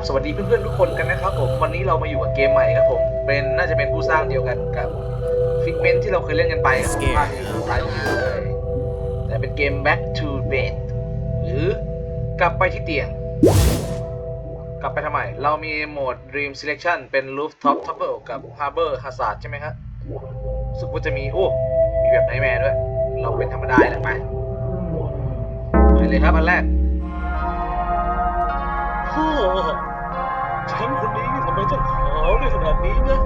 บสวัสดีเพื่อนๆทุกคนกันนะครับผมวันนี้เรามาอยู่กับเกมใหม่ครับผมเป็นน่าจะเป็นผู้สร้างเดียวกันกับฟิกเมนที่เราเคยเล่นกันไปครับผมภาคนี้ตายมือเลยแต่เป็นเกม Back to Bed หรือกลับไปที่เตียง กลับไปทำไม เรามีโหมด Dream Selection เป็น Rooftop Topple กับ Harbor Hazard ใช่ไหมครับรู้สึกว่าจะมี โอ้ มีแบบไนแมร์ด้วย เราเป็นธรรมดาแหละไปไปเลยครับอันแรก ขนาดนี้นะ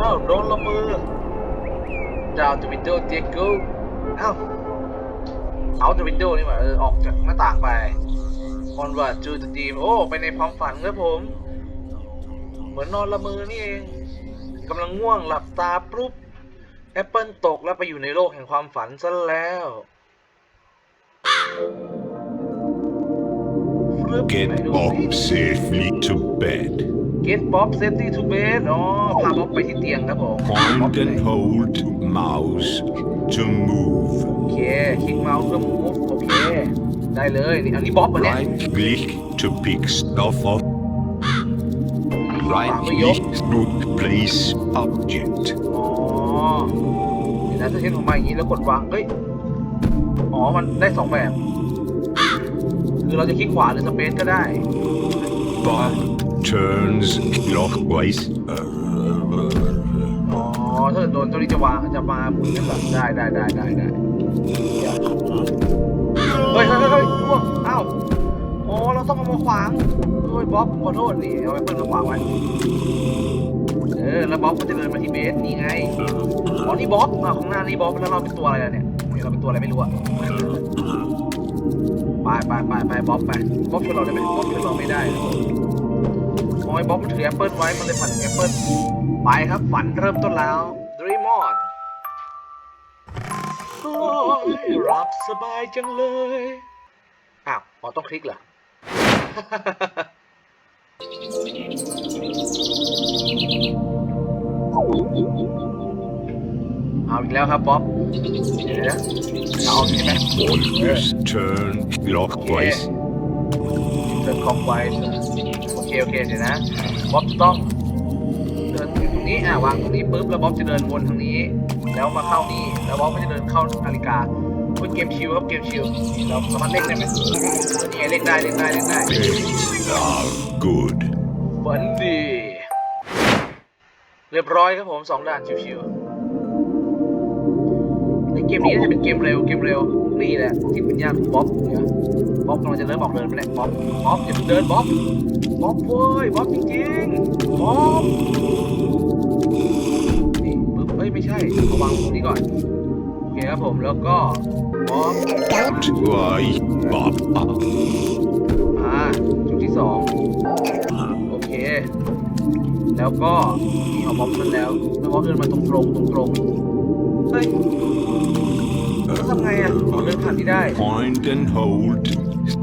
อ้าวโดนละเมอดาวตัววินโดว์เจโก้อ้าวเอาตัววินโดว์นี่หว่าเออออกจากหน้าต่างไปคอนวัตจูตทีมโอ้ ไปในความฝันครับผม เหมือนนอนละเมอนี่เองกำลังง่วงหลับตาปุ๊บแอปเปิลตกแล้วไปอยู่ในโลกแห่งความฝันซะแล้ว Get ไหน ดู Bob สิ safely to bed. Get Bob safety to bed อ๋อพาบ๊อบไปที่เตียงครับผม Point and hold mouse to move. โอเคคลิกเมาส์เพื่อ move โอเค ได้เลยนี่อันนี้บ๊อบปะเนี่ย Right click to pick stuff up. ขวา Right ไม่ยก click to place object. อ๋อเดี๋ยวนะถ้าเช่นผมมาอย่างนี้แล้วกดวางเฮ้ย อ๋อ มันได้สองแบบ คือเราจะคลิกขวาหรือสเปซก็ได้ Bob turns clockwise. อ๋อถ้าโดนตัวนี้จะวางจะมาหมุนแบบได้ได้ได้ได้ได้เฮ้ยเฮ้ยเฮ้ยเฮ้ยล่วงอ้าวอ๋อเราต้องเอามาขวางโอ้ยบ๊อบขอโทษนี่เอาไว้เปิดมาขวางไว้เออแล้วบ๊อบก็จะเดินมาที่เบสนี่ไงอ๋อนี่บ๊อบอะข้างหน้านี่บ๊อบแล้วเราเป็นตัวอะไรเนี่ยเราเป็นตัวอะไรไม่รู้อะไปไปไปไปบ๊อบไปบ๊อบช่วยเราได้ไหมบ๊อบช่วยเราไม่ได้ นะโอ้ยบ๊อบมันถือแอปเปิลไว้มันเลยฝันถึงแอปเปิลไปครับฝันเริ่มต้นแล้ว Dream on โอ้ยรับสบายจังเลยอ้าวอ๋อต้องคลิกเหรอเอาอีกแล้วครับบ๊อบเดี๋ยวนะเอาใช่ไหม Always turn clockwise. เดินคล็อกไว้ โอเคโอเคเดี๋ยวนะบ๊อบจะต้อง เดินอยู่ตรงนี้อ่าวางตรงนี้ปุ๊บแล้วบ๊อบจะเดินวนทางนี้ แล้วมาเข้านี่แล้วบ๊อบก็จะเดินเข้านาฬิกาเป็นเกมชิลครับเกมชิลเราสามารถเล่นได้ไหมนี่ไงเล่นได้เล่นได้เล่นได้ Beds are good. ฝันดี เรียบร้อยครับผมสองด่านชิวๆใน เกมนี้น่าจะเป็นเกมเร็ว เกมเร็ว นี่แหละจิตวิญญาณของบ๊อบเนี่ยบ๊อบกำลังจะเริ่มออกเดินไปแล้วบ๊อบบ๊อบอย่าเพิ่งเดินบ๊อบบ๊อบเว้ยบ๊อบจริงๆบ๊อบนี่ปึ๊บเฮ้ยไม่ใช่เอาวางตรงนี้ก่อนโอเคครับผมแล้วก็บ๊อบ Why, Bob? อ่าจุดที่สองโอเค แล้วก็นี่เอาบล็อกมันแล้วแล้วก็เดินมาตรงตรงตรงตรงๆเฮ้ย แล้วทำไงอะขอเดินผ่านที่ได้ Point and hold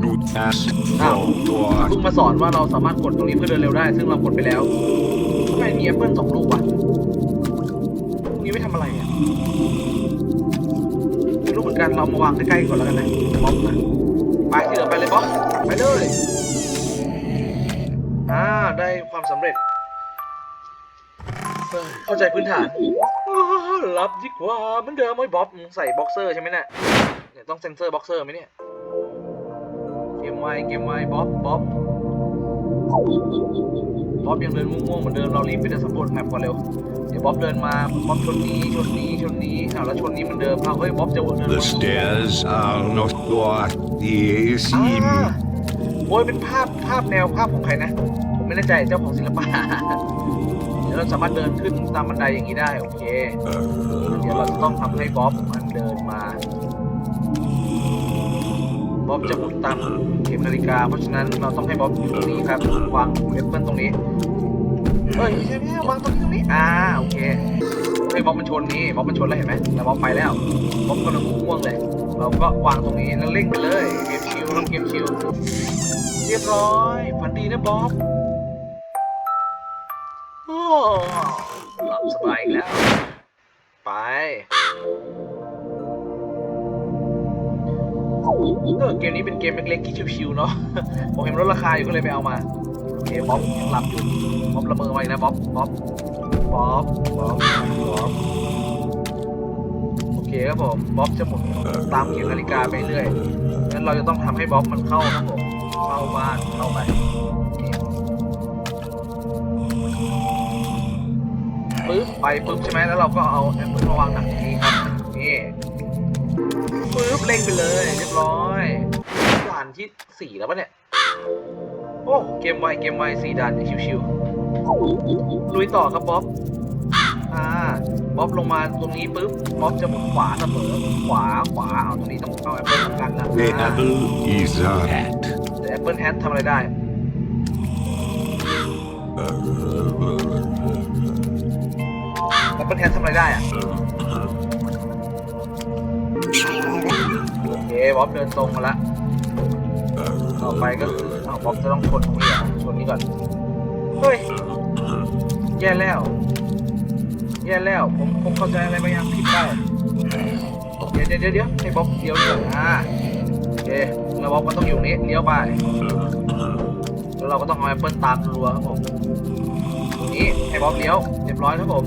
to fast forward. เพิ่งมาสอนว่าเราสามารถกดตรงนี้เพื่อเดินเร็วได้ ซึ่งเรากดไปแล้วทำไมมีแอปเปิลสองลูกวะพวกนี้ไม่ทำอะไรอะไม่รู้เหมือนกันเรามาวางใกล้ๆก่อนแล้วกันนะบล็อกนะไปที่เหลือไปเลยบล็อกไปเลยอ่าได้ความสำเร็จ เอ้ยเข้าใจพื้นฐานอ้าวรับดีกว่าเหมือนเดิมไอ้บ๊อบมึงใส่บ็อกเซอร์ใช่ไหมเนี่ยเนี่ยต้องเซ็นเซอร์บ็อกเซอร์ไหมเนี่ย เกมไวเกมไวบ๊อบบ๊อบบ๊อบยังเดินม่วงๆเหมือนเดิมเรารีบไปเดินสำรวจแมปก่อนเร็วเดี๋ยวบ๊อบเดินมาบ๊อบชนนี้ชนนี้ชนนี้อ้าวแล้วชนนี้เหมือนเดิมอ้าวเฮ้ยบ๊อบจะวนเดิน The stairs are not what they อ่า seem. โอ้ยเป็นภาพภาพแนวภาพของใครนะ ผมไม่แน่ใจเจ้าของศิลปะเดี๋ยวเราสามารถเดินขึ้นตามบันไดอย่างนี้ได้ โอเค เดี๋ยวเราจะต้องทำให้บ๊อบมันเดินมา บ๊อบจะหมุนตามเข็มนาฬิกา เพราะฉะนั้นเราต้องให้บ๊อบอยู่ตรงนี้ครับ วางแอปเปิลตรงนี้เฮ้ยไม่ใช่ไม่ใช่วางตรงนี้ตรงนี้ อ่า โอเคเฮ้ยบ๊อบมันชนนี้บ๊อบมันชนแล้วเห็นไหมแล้วบ๊อบไปแล้ว บ๊อบกำลังง่วงเลย เราก็วางตรงนี้แล้วเล่นไปเลย เกมชิลเกมชิลเรียบร้อย ฝันดีนะบ๊อบ สบายอีกแล้ว ไปเออเกมนี้เป็นเกมเล็กๆที่ชิวๆเนาะ ผมเห็นลดราคาอยู่ก็เลยไปเอามาโอเคบ๊อบยังหลับอยู่บ๊อบละเมอไว้นะบ๊อบบ๊อบบ๊อบบ๊อบบ๊อบโอเคครับผมบ๊อบจะหมุนตามเข็มนาฬิกาไปเรื่อยงั้นเราจะต้องทำให้บ๊อบมันเข้าครับผมเข้าบ้านเข้าไป ปึ๊บไปปึ๊บใช่ไหมแล้วเราก็เอาแอปเปิลมาวางหนักนี้ครับนี่ปึ๊บเล่งไปเลยเรียบร้อยด่านที่สี่แล้วปะเนี่ยโอ้เกมไวเกมไวสี่ด่านเนี่ยชิวๆลุยต่อครับบ๊อบอ่าบ๊อบลงมาตรงนี้ปุ๊บบ๊อบจะหมุนขวาเสมอขวาขวาเอาตรงนี้ต้องเอาแอปเปิลทำกันนะ The อ่า apple is a hat. แต่แอปเปิลแฮททำอะไรได้แอปเปิลแฮททำอะไรได้อะโอเคบ๊อบเดินตรงมาละ ต่อไปก็คือเอาบ๊อบจะต้องชนตรงนี้อะชนนี้ก่อน เฮ้ย แย่แล้ว แย่แล้ว ผมผมเข้าใจอะไรบางอย่างผิดได้เดี๋ยวเดี๋ยวเดี๋ยวเดี๋ยวให้บ๊อบเลี้ยวดีกว่าอ่าโอเคแล้วบ๊อบก็ต้องอยู่นี้เลี้ยวไปแล้วเราก็ต้องเอาแอปเปิลตามรัวครับผมตรงนี้ให้บ๊อบเลี้ยวเรียบร้อยครับผม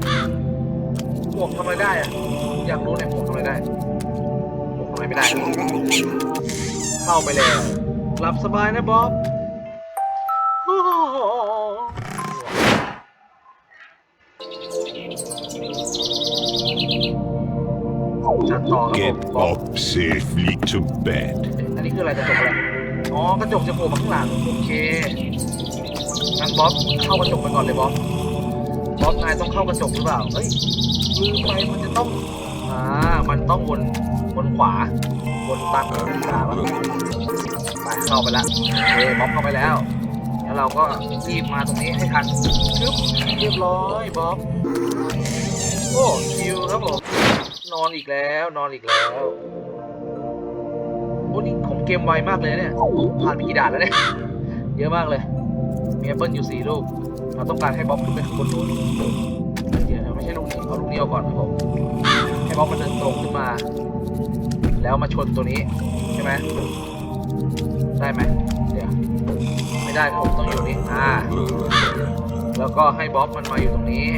หมวกทำอะไรได้อะอยากรู้เนี่ยหมวกทำอะไรได้หมวกทำอะไรไม่ได้ เข้าไปเลยหลับสบายนะบ๊อบโอ้โหจัดต่อครับผ Get มบ๊อบ up safely to bed. อันนี้คืออะไรกระจกอะไรอ๋อกระจกจะโผล่มาข้างหลังโอเคงั้นบ๊อบเข้ากระจกไปก่อนเลยบ๊อบบ๊อบนายต้องเข้ากระจกหรือเปล่าเฮ้ย ลืมไปมันจะต้องอ่ามันต้องวนวนขวาวนตามนาฬิกาวะไปเข้าไปละโอเคบ๊อบเข้าไปแล้วแล้วเราก็รีบมาตรงนี้ให้ทันชึบเรียบร้อยบ๊อบโอ้ชิวครับผมนอนอีกแล้วนอนอีกแล้วโอ้นี่ผมเกมไวมากเลยเนี่ยผ่านไปกี่ด่านแล้วเนี่ยเยอะมากเลยมีแอปเปิลอยู่สี่ลูกเราต้องการให้บ๊อบขึ้นไปข้างบนนู้น เอาลูกนี้เอาก่อนครับผมให้บ๊อบมันเดินตรงขึ้นมา แล้วมาชนตัวนี้ใช่ไหมได้ไหมเดี๋ยวไม่ได้ครับผมต้องอยู่นี่อ่าแล้วก็ให้บ๊อบมันมาอยู่ตรงนี้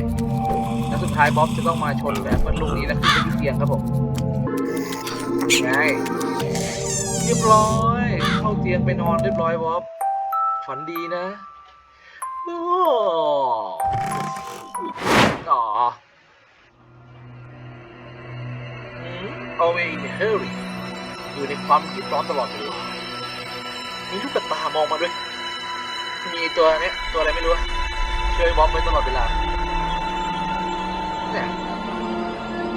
แล้วสุดท้ายบ๊อบจะต้องมาชนกับแอปเปิลลูกนี้แล้วขึ้นไปที่เตียงครับผมไงเรียบร้อย เข้าเตียงไปนอนเรียบร้อยบ๊อบฝันดีนะโอ้ต่อ Always in a hurry อยู่ในความคิดร้อนตลอดเวลามีลูกตามองมาด้วย มีตัวเนี้ยตัวอะไรไม่รู้ช่วยบอบไว้ตลอดเวลาเนี่ย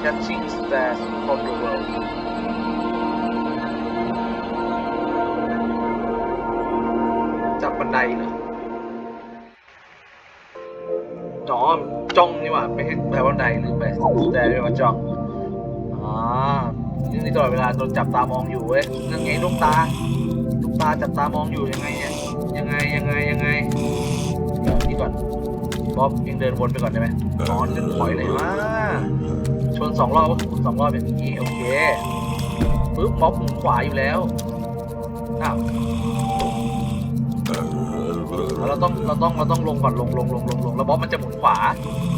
catching stars from the world จับบันไดเหรอจอมจ้องนี่หว่าไม่ใช่แปลว่าบันไดหรือแปลแต่เรียกว่าจ้อง นี่ตลอดเวลาโดนจับตามองอยู่เว้ยนั่นไงลูกตาลูกตาจับตามองอยู่ยังไงเนี่ยยังไงยังไงยังไงเดี๋ยวนี่ก่อนบ๊อบยังเดินวนไปก่อนได้ไหมนอนจนถอยเลยว่าชนสองรอบก็หมุนสองรอบอย่างนี้โอเคปึ๊บบ๊อบหมุนขวาอยู่แล้วอ้าวเราต้องเราต้องเราต้องลงก่อนลงลงลงลงลงแล้วบ๊อบมันจะหมุนขวา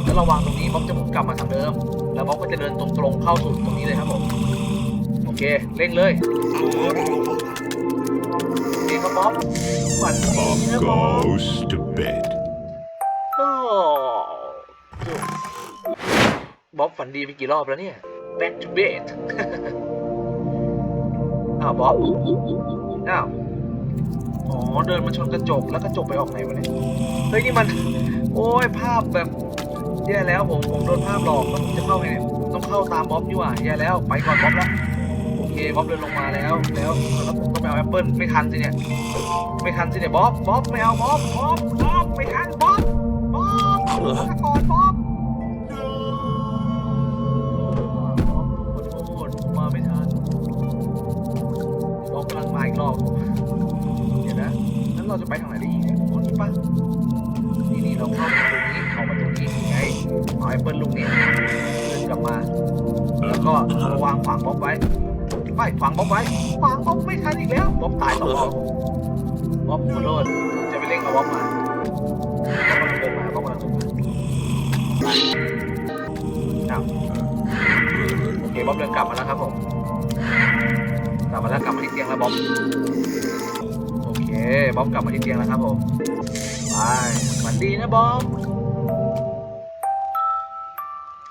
แล้วเราวางตรงนี้บ๊อบจะหมุนกลับมาทางเดิม แล้วบ๊อบก็จะเดินตรงตรงๆเข้าสู่ตรงนี้เลยครับผม เคเร่งเลยโอเคครับบ๊อบฝันดี Bob นะบ๊อบ goes to bed. โอ้บ๊อบฝันดีไปกี่รอบแล้วเนี่ย back to bed อ้าวบ๊อบอ้าวอ๋อเดินมาชนกระจกแล้วกระจกไปออกไหนวะเนี่ย เฮ้ยนี่มัน โอ้ยภาพแบบแย่แล้วผมผมโดนภาพหลอกแล้วผมจะเข้าไงต้องเข้าตามบ๊อบนี่หว่าแย่แล้วไปก่อนบ๊อบแล้ว เคบ๊อบเดินลงมาแล้ว แล้วแล้วผมก็ไปเอาแอปเปิลไม่ทันสิเนี่ย ไม่ทันสิเนี่ยบ๊อบบ๊อบไม่เอาบ๊อบบ๊อบบ๊อบไม่ อ้าวโอเคบ๊อบเดินกลับมาแล้วครับผมกลับมาแล้วกลับมาที่เตียงแล้วบ๊อบโอเคบ๊อบกลับมาที่เตียงแล้วครับผมไปฝันดีนะบ๊อบ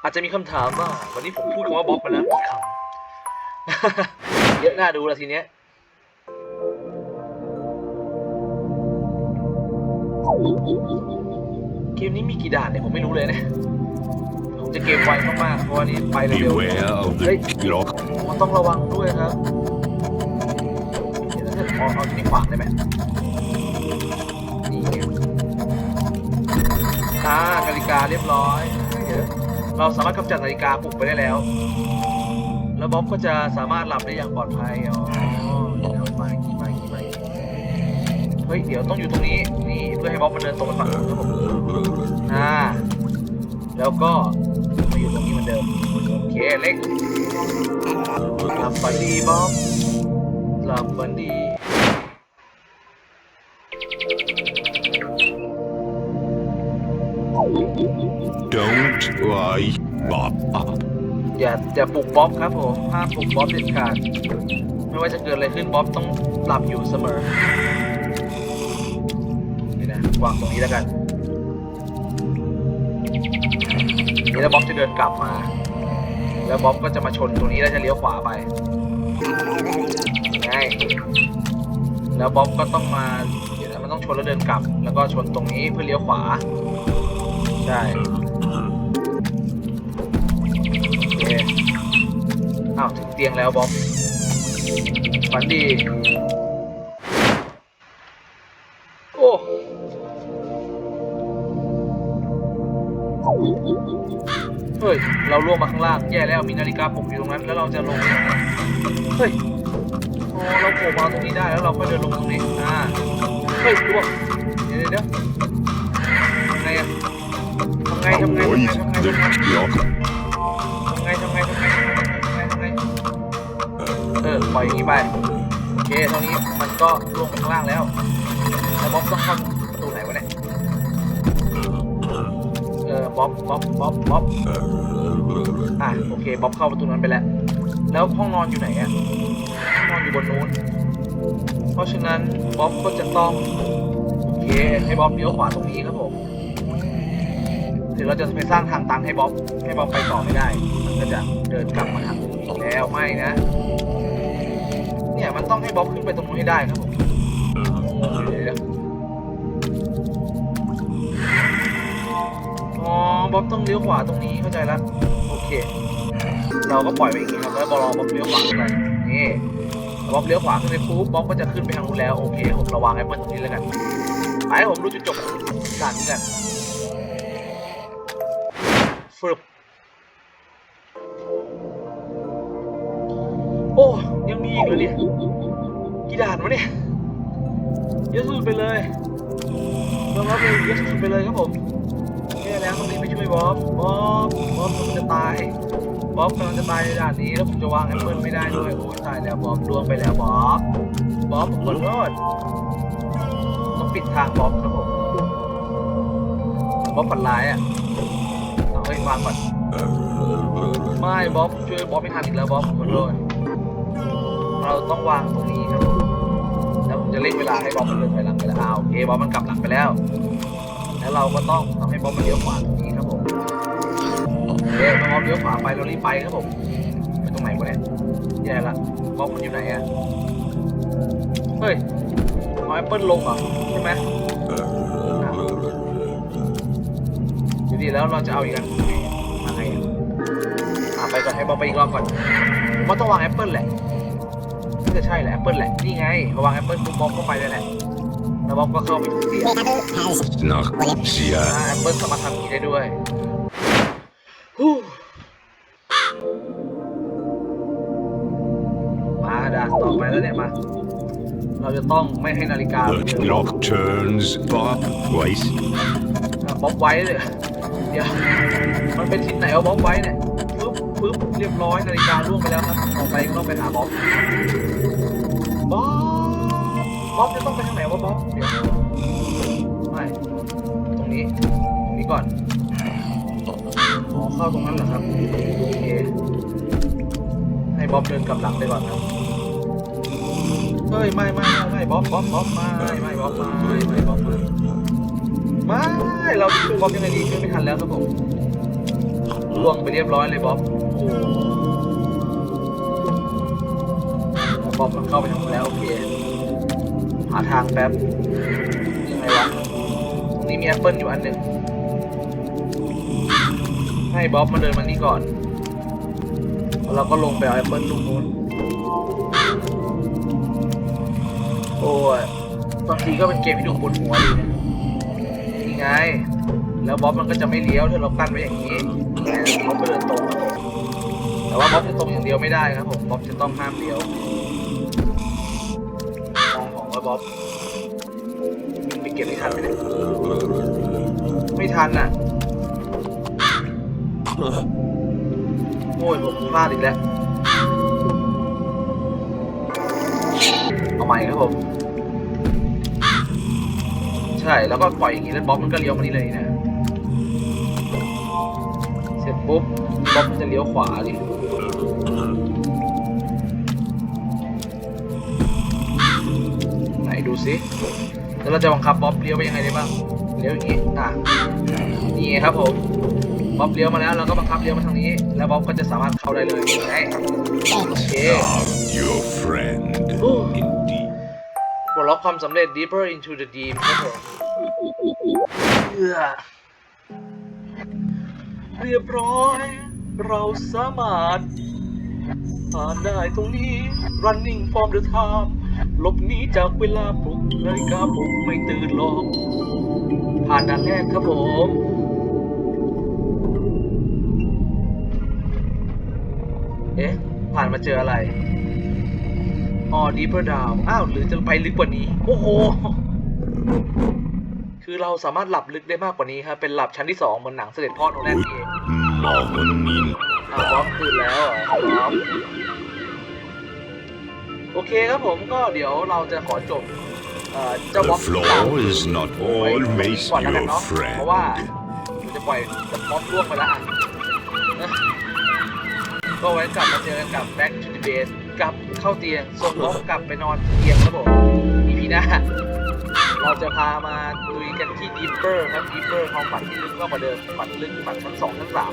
อาจจะมีคำถามว่าวันนี้ผมพูดคำว่าบ๊อบไปแล้วกี่คำเยอะน่าดูแล้วทีเนี้ยเกมนี้มีกี่ด่านเนี่ยผมไม่รู้เลยนะ จะเกมไวมากๆเพราะว่านี่ไปเร็ว Beware of ๆเฮ้ย the clock. มันต้องระวังด้วยครับเดี๋ยวถ้าเกิดเอาเอาที่นี่ขวางได้ไหมนี่ไงอ่านาฬิกาเรียบร้อยเดี๋ยวเราสามารถกำจัดนาฬิกาปลุกไปได้แล้ว แล้วบ๊อบก็จะสามารถหลับได้อย่างปลอดภัยอ๋อเดี๋ยวมาอีกทีมาอีกทีมาอีกทีเฮ้ย เดี๋ยวต้องอยู่ตรงนี้ นี่เพื่อให้บ๊อบมันเดินตรงไปฝั่งนู้นครับผม อ่า แล้วก็ เคเล็กหลับฝันดีบ๊อบหลับฝันดี Don't wake Bob up. อย่าอย่าปลุกบ๊อบครับผมห้ามปลุกบ๊อบเด็ดขาด ไม่ว่าจะเกิดอะไรขึ้นบ๊อบต้องหลับอยู่เสมอ นี่นะวางตรงนี้แล้วกัน นี่แล้วบ๊อบจะเดินกลับมา แล้วบ๊อบก็จะมาชนตรงนี้แล้วจะเลี้ยวขวาไปง่ายแล้วบ๊อบก็ต้องมาเดี๋ยวนะมันต้องชนแล้วเดินกลับ แล้วก็ชนตรงนี้เพื่อเลี้ยวขวา ใช่โอเคอ้าวถึงเตียงแล้วบ๊อบฝันดี เฮ้ยเราล่วงมาข้างล่างแย่แล้วมีนาฬิกาปลุกอยู่ตรงนั้นแล้วเราจะลงยังไงเฮ้ยอ๋อเราโผล่มาตรงนี้ได้แล้วเราก็เดินลงตรงนี้อ่าเฮ้ยล่วงเดี๋ยวเดี๋ยวเดี๋ยวทำไงอะทำไงทำไงทำไง Avoid ทำไง the ทำไง clock. ทำไงทำไงทำไงทำไงทำไงทำไงเออปล่อยอย่างนี้ไปโอเคเท่านี้มันก็ลงไปข้างล่างแล้วแล้วบ๊อบต้องเข้าประตูไหนวะ บ๊อบบ๊อบบ๊อบบ๊อบอะโอเคบ๊อบเข้าประตูนั้นไปแล้ว แล้วห้องนอนอยู่ไหนอะห้องนอนอยู่บนนู้น เพราะฉะนั้นบ๊อบก็จะต้องโอเคให้บ๊อบเลี้ยวขวาตรงนี้ครับผมเดี๋ยวเราจะไปสร้างทางตันให้บ๊อบให้บ๊อบไปต่อไม่ได้มันก็จะเดินกลับมาทางแล้วไม่นะ เนี่ยมันต้องให้บ๊อบขึ้นไปตรงนู้นให้ได้ครับผม บ๊อบต้องเลี้ยวขวาตรงนี้เข้าใจแล้วโอเค เราก็ปล่อยไปอย่างนี้ครับแล้วบอลบ๊อบเลี้ยวขวาขึ้นไปนี่บ๊อบเลี้ยวขวาขึ้นไปปุ๊บบ๊อบก็จะขึ้นไปทางนู้นแล้วโอเคผมระวังแอปเปิลตรงนี้แล้วกันไปผมรู้จุดจบของด่านนี้กันฟึบโอ้ยังมีอีกเหรอเนี่ยกี่ด่านวะเนี่ยเยอะสุดไปเลยยอมรับเลยเยอะสุดไปเลยครับผม ต้องรีบไปช่วยบ๊อบบ๊อบบ๊อบกำลังจะตายบ๊อบกำลังจะตายในด่านนี้แล้วผมจะวางแอปเปิลไม่ได้ด้วยโอ้ยตายแล้วบ๊อบล่วงไปแล้วบ๊อบบ๊อบขอโทษต้องปิดทางบ๊อบครับผมบ๊อบฝันร้ายอะเอาเฮ้ยวางก่อนไม่บ๊อบช่วยบ๊อบไม่ทันอีกแล้วบ๊อบขอโทษเราต้องวางตรงนี้ครับผมแล้วผมจะเล่นเวลาให้บอบมันเดินไปหลังไปแล้วโอเคบอบมันกลับหลังไปแล้ว แล้วเราก็ต้องทำ ให้บ๊อมันเลี้ยวขวาตรงนี้ครับผมโอเคพอเลี้ยวขวาไปเรารีบไปครับผมไปตรงไหนวะเนี่ยแย่ละบอบมันอยู่ไหนอะเฮ้ยเอาแอปเปิลลงเหรอใช่ไหมดูดีแล้วเราจะเอาอีกอันมาไงอะอะไปก่อนให้บอบไปอีกรอบก่อนผมว่าต้องวางแอปเปิลแหละน่าจะใช่แหละแอปเปิลแหละนี่ไงพอวางแอปเปิลปุ๊บบ๊อบก็ไปได้แหละ แล้วบ๊อบก็เข้าไปที่เตีย Narzia. อ่าแอปเปิลสามารถทำอย่างนี้ได้ด้วยฮู้มาด่านต่อไปแล้วเนี่ยมา เราจะต้องไม่ให้นาฬิกา The clock turns Bob. Wait. อะบ๊อบไว้เลยเดี๋ยวมันเป็นทิศไหนวะบ๊อบไว้เนี่ยปุ๊บปุ๊บเรียบร้อยนาฬิกาล่วงไปแล้วครับต่อไปก็ต้องไปหาบ๊อบบ๊อบบ๊อบจะต้องไปทางไหนวะบ๊อบเดี๋ยว นี้ตรงนี้ก่อนอ๋อเข้าตรงนั้นเหรอครับโอเคให้บ๊อบเดินกลับหลังไปก่อนครับเฮ้ยไม่ไม่ไม่บ๊อบบ๊อบบ๊อบไม่ไม่บ๊อบไม่ไม่บ๊อบไม่ไม่เราช่วยบ๊อบยังไงดีช่วยไม่ทันแล้วครับผมล่วงไปเรียบร้อยเลยบ๊อบโอ้บ๊อบมันเข้าไปทางแล้วโอเคหาทางแป๊บยังไงวะ มีแอปเปิลอยู่อันหนึ่งให้บ๊อบมาเดินมานี่ก่อนแล้วเราก็ลงไปเอาแอปเปิลตรงนู้นโอ้ยบางทีก็เป็นเกมที่ดูปวดหัวดีนะนี่ไง แล้วบ๊อบมันก็จะไม่เลี้ยวถ้าเรากั้นไว้อย่างนี้บ๊อบก็เดินตรงแต่ว่าบ๊อบจะตรงอย่างเดียวไม่ได้ครับผมบ๊อบจะต้องห้ามเลี้ยวมองของว่าบ๊อบ ก็บไม่ทันไหมเนี่ยไม่ทันน่ะโอ้ยผมพลาดอีกแล้ว เอาใหม่ครับผม ใช่ แล้วก็ปล่อยอย่างนี้แล้วบ๊อบมันก็เลี้ยวมานี่เลยนะ เสร็จปุ๊บบ๊อบมันจะเลี้ยวขวาดิไหนดูสิ แล้วเราจะบังคับบ๊อบเลี้ยวไปยังไงได้บ้างเลี้ยวอย่างนี้อะนี่ไงครับผมบ๊อบเลี้ยวมาแล้วเราก็บังคับเลี้ยวมาทางนี้ แล้วบ๊อบก็จะสามารถเข้าได้เลยนี่ไงโอเค I'm your friend. Ooh. Indeed. ปลดล็อกความสำเร็จ deeper into the deep ครับผมเอื้อเรียบร้อย เราสามารถผ่านได้ตรงนี้ running from the time หลบหนีจากเวลาปลุกนาฬิกาปลุกไม่ตื่นหรอกผ่านด่านแรกครับผมเอ๊ะ ผ่านมาเจออะไรอ๋อ deeper down อ้าวหรือจะไปลึกกว่านี้ โอ้โห คือเราสามารถหลับลึกได้มากกว่านี้ครับ เป็นหลับชั้นที่สองเหมือนหนังเสด็จพ่อโนแลนเอง Morning. อ้าวบ๊อบตื่นแล้วเหรอบ๊อบ โอเคครับผมก็เดี๋ยวเราจะขอจบเอ่อเจ้าบ๊อบ The floor is not ไว้ always ก่อนแล้วกัน your เนาะเพราะว่า friend. จะปล่อยบ๊อบล่วงไปแล้วอะนะก็ไว้กลับมาเจอกันกับ Back to the Base กลับเข้าเตียงส่งบ๊อบกลับไปนอนเตียงครับผม EP หน้าเราจะพามาลุยกันที่ Deeper ครับ Deeper ความฝันที่ลึกมากกว่าเดิมฝันลึกฝันชั้นสองชั้นสาม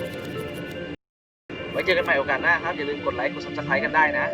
ไว้เจอกันใหม่โอกาสหน้าครับ อย่าลืมกดไลค์กด subscribe กันได้นะ